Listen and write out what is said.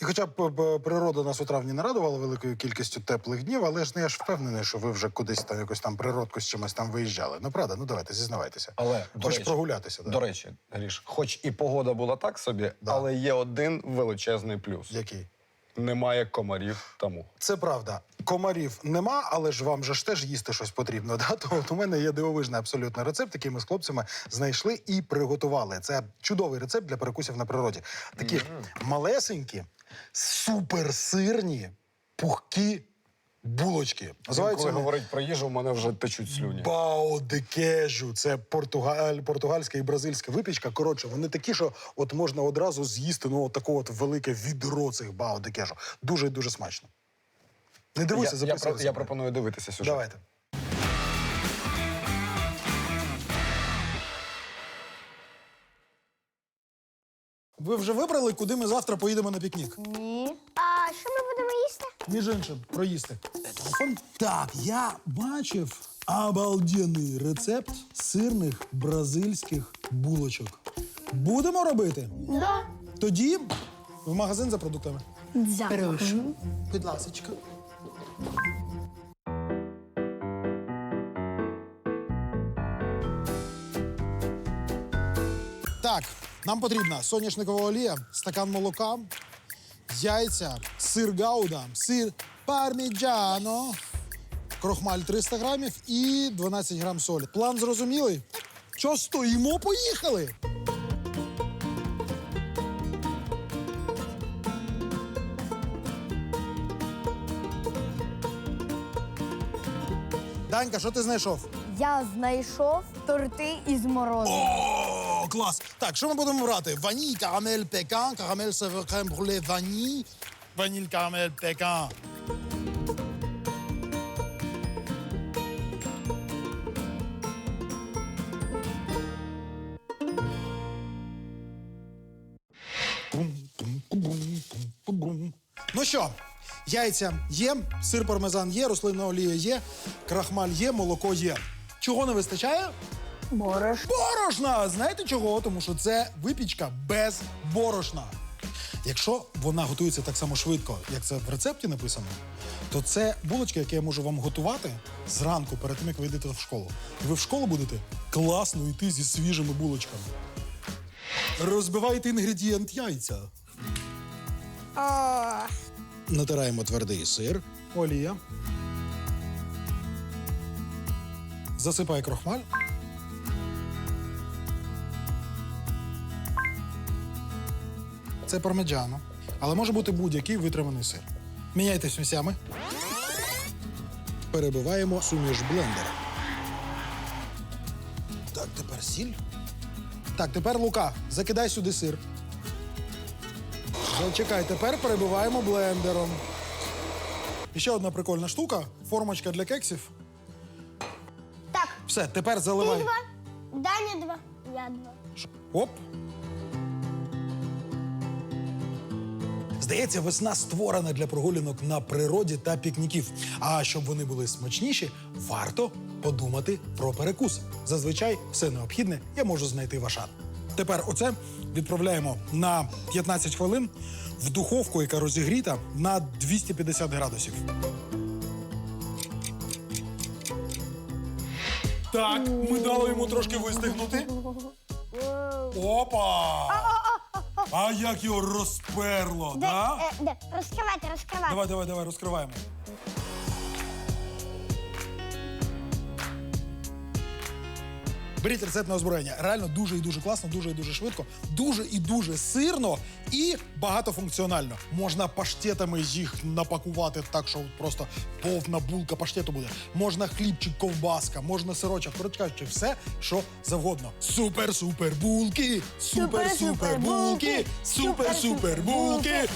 І хоча б природа нас у травні не радувала великою кількістю теплих днів, але ж не я ж впевнений, що ви вже кудись там якось там природку з чимось там виїжджали. Ну правда, ну давайте, зізнавайтеся. Але, до Хоч речі, прогулятися, да. До речі, Гріш, хоч і погода була так собі, Да. але є один величезний плюс: Який? немає комарів тому. Це правда. Комарів нема, але ж вам же ж теж їсти щось потрібно. Да? То от у мене є дивовижний абсолютно рецепт, який ми з хлопцями знайшли і приготували. Це чудовий рецепт для перекусів на природі. Такі ж малесенькі, суперсирні, пухкі булочки. Коли вони говорить про їжу, у мене вже течуть слюні. Бао де кежу. Це португаль, португальська і бразильська випічка. Коротше, вони такі, що от можна одразу з'їсти ну, от таке от велике відро цих бао де кежу. Дуже дуже смачно. Не дивуйся, я, я, про- я пропоную дивитися сюжет. Давайте. Ви вже вибрали, куди ми завтра поїдемо на пікнік? Ні. А що ми будемо їсти? Між іншим, проїсти. Телефон? Так, я бачив обалденний рецепт сирних бразильських булочок. Будемо робити? Да. Тоді в магазин за продуктами. Дякую. Будь ласочка. Нам потрібна соняшникова олія, стакан молока, яйця, сир гауда, сир парміджано, крохмаль 300 грамів і 12 грам солі. План зрозумілий? Що стоїмо? Поїхали! Данька, що ти знайшов? Я знайшов торти із морозу. О, клас! Так, що ми будемо брати? Ваніль, карамель, пекан, карамель север крем бруле, ваніль, ваніль, карамель, пекан. Ну що, яйця є, сир пармезан є, рослинна олія є, крахмаль є, молоко є. Чого не вистачає? Бориш. Борошна! Знаєте чого? Тому що це випічка без борошна. Якщо вона готується так само швидко, як це в рецепті написано, то це булочки, які я можу вам готувати зранку, перед тим, як ви йдете в школу. І ви в школу будете класно йти зі свіжими булочками. Розбивайте інгредієнт яйця. О, Натираємо твердий сир, олія. Засипай крохмаль. Це пармеджано, але може бути будь-який витриманий сир. Міняйтесь місцями. Перебиваємо суміш блендера. Так, тепер сіль. Так, тепер лука. Закидай сюди сир. Чекай, тепер перебиваємо блендером. І ще одна прикольна штука формочка для кексів. так, Все, тепер ти два, Даня два, я два. Оп. Здається, весна створена для прогулянок на природі та пікніків. А щоб вони були смачніші, варто подумати про перекус. Зазвичай все необхідне я можу знайти в Ашан. Тепер оце відправляємо на 15 хвилин в духовку, яка розігріта на 250 градусів. Так, ми дали йому трошки вистигнути. Опа! А як його розперло, Де, да? е, де? Розкривайте, розкривайте. Давай, давай, давай, розкриваємо. Беріть рецепт на озброєння. Реально дуже і дуже класно, дуже і дуже швидко, дуже і дуже сирно і багатофункціонально. Можна паштетами їх напакувати так, що просто повна булка паштету буде. Можна хлібчик, ковбаска, можна сирочок. Коротше кажучи, все, що завгодно. Супер-супер булки! Супер-супер булки! Супер-супер булки!